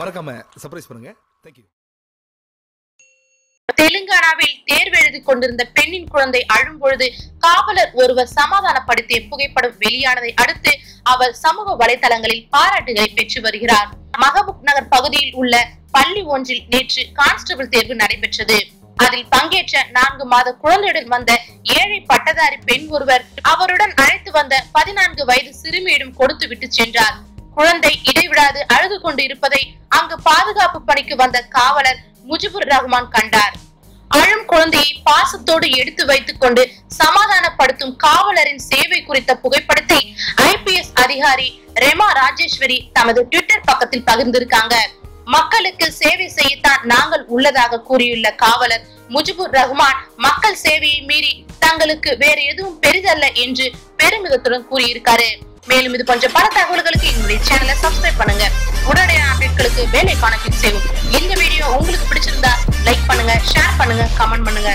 மறக்காம சர்ப்ரைஸ் பண்ணுங்க. தேங்க்யூ தெலுங்கானாவில் தேர்வு எழுதி கொண்டிருந்த பெண்ணின் குழந்தை அழும் பொழுது காவலர் ஒருவர் சமாதானப்படுத்திய புகைப்படம் வெளியானதை அடுத்து அவர் சமூக வலைதளங்களில் பாராட்டுகளை பெற்று வருகிறார். மகபூப் நகர் பகுதியில் உள்ள பள்ளி ஒன்றில் நேற்று கான்ஸ்டபிள் தேர்வு நடைபெற்றது. அதில் பங்கேற்ற நான்கு மாத குழந்தையுடன் வந்த ஏழை பட்டதாரி பெண் ஒருவர் அவருடன் அழைத்து வந்த பதினான்கு வயது சிறுமியிடம் கொடுத்து விட்டு சென்றார். குழந்தை இடைவிடாது அழுது கொண்டு இருப்பதை அங்கு பாதுகாப்பு பணிக்கு வந்த காவலர் முஜிபுர் ரஹ்மான் கண்டார். அழும் குழந்தையை பாசத்தோடு எடுத்து வைத்துக் கொண்டு சமாதானப்படுத்தும் காவலரின் சேவை குறித்த புகைப்படத்தை ஐபிஎஸ் அதிகாரி ரெமா ராஜேஸ்வரி தமது ட்விட்டர் பக்கத்தில் பகிர்ந்திருக்காங்க. மக்களுக்கு சேவை செய்யத்தான் நாங்கள் உள்ளதாக கூறியுள்ள காவலர் முஜிபுர் ரஹ்மான் மக்கள் சேவையை மீறி தங்களுக்கு வேறு எதுவும் பெரிதல்ல என்று பெருமிதத்துடன் கூறியிருக்காரு. மேலும் இது போன்ற பல தகவல்களுக்கு எங்களுடைய சேனலை சப்ஸ்கிரைப் பண்ணுங்க. உடனடியான அப்டேட்களுக்கு வேலை காண கிளிக் செய்யும் இந்த வீடியோ உங்களுக்கு பிடிச்சிருந்தா லைக் பண்ணுங்க ஷேர் பண்ணுங்க கமெண்ட் பண்ணுங்க.